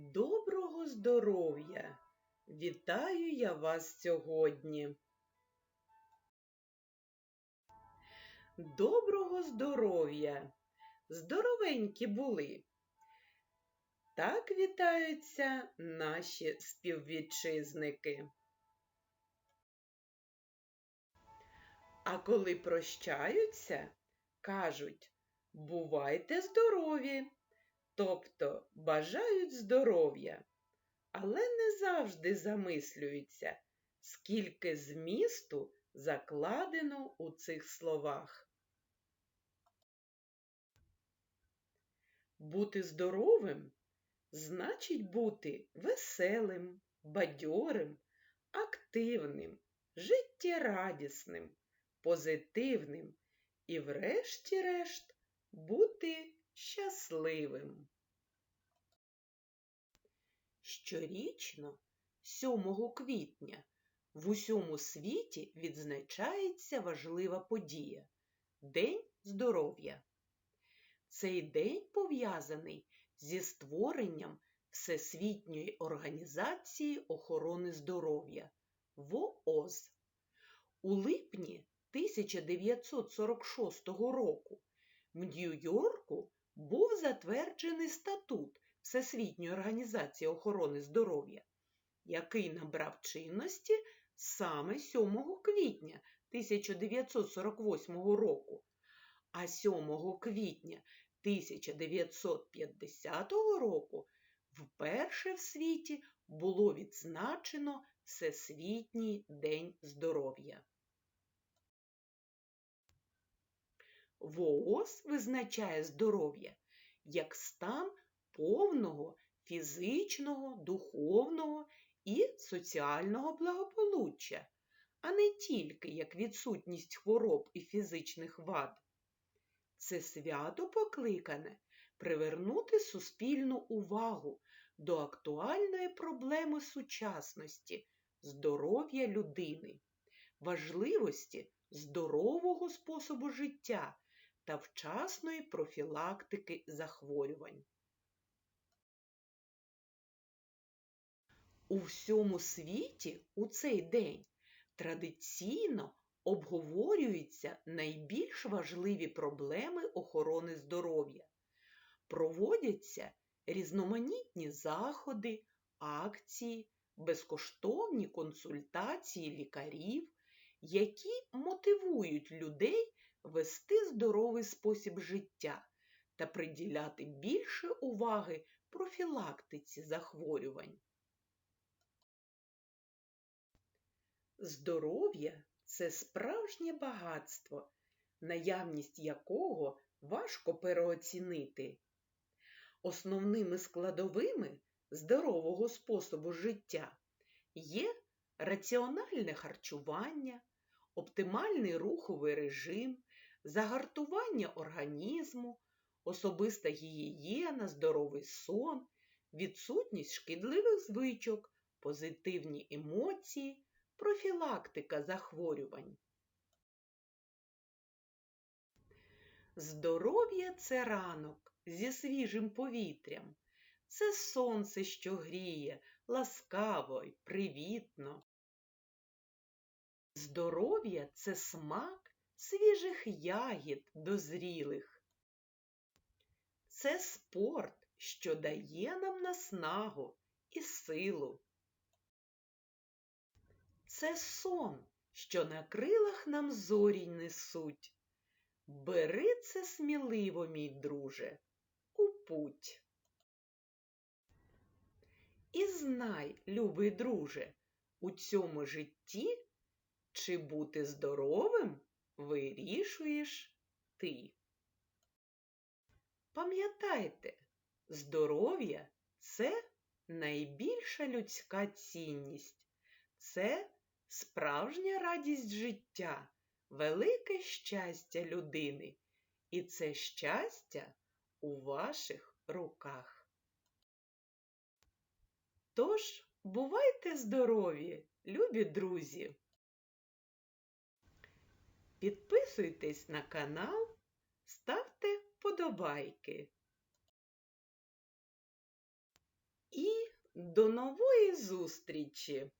Доброго здоров'я! Вітаю я вас сьогодні. Доброго здоров'я! Здоровенькі були. Так вітаються наші співвітчизники. А коли прощаються, кажуть Бувайте здорові! Тобто бажають здоров'я, але не завжди замислюються, скільки змісту закладено у цих словах. Бути здоровим значить бути веселим, бадьорим, активним, життєрадісним, позитивним і, врешті-решт, бути щасливим. Щорічно, 7 квітня, в усьому світі відзначається важлива подія День здоров'я. Цей день пов'язаний зі створенням Всесвітньої організації охорони здоров'я ВООЗ. У липні 1946 року в Нью-Йорку був затверджений статут Всесвітньої організації охорони здоров'я, який набрав чинності саме 7 квітня 1948 року, а 7 квітня 1950 року вперше в світі було відзначено Всесвітній день здоров'я. ВООЗ визначає здоров'я як стан повного фізичного, духовного і соціального благополуччя, а не тільки як відсутність хвороб і фізичних вад. Це свято покликане привернути суспільну увагу до актуальної проблеми сучасності здоров'я людини, важливості здорового способу життя та вчасної профілактики захворювань. У всьому світі у цей день традиційно обговорюються найбільш важливі проблеми охорони здоров'я. Проводяться різноманітні заходи, акції, безкоштовні консультації лікарів, які мотивують людей вести здоровий спосіб життя та приділяти більше уваги профілактиці захворювань. Здоров'я це справжнє багатство, наявність якого важко переоцінити. Основними складовими здорового способу життя є раціональне харчування, оптимальний руховий режим, загартування організму, особиста гігієна, здоровий сон, відсутність шкідливих звичок, позитивні емоції, профілактика захворювань. Здоров'я це ранок зі свіжим повітрям. Це сонце, що гріє, ласкаво й привітно. Здоров'я це смак свіжих ягід дозрілих. Це спорт, що дає нам наснагу і силу. Це сон, що на крилах нам зорі несуть. Бери це сміливо, мій друже, у путь. І знай, любий друже, у цьому житті чи бути здоровим вирішуєш ти. Пам'ятайте, здоров'я це найбільша людська цінність, це справжня радість життя, велике щастя людини. І це щастя у ваших руках. Тож, бувайте здорові, любі друзі! Підписуйтесь на канал, ставте вподобайки. І До нової зустрічі!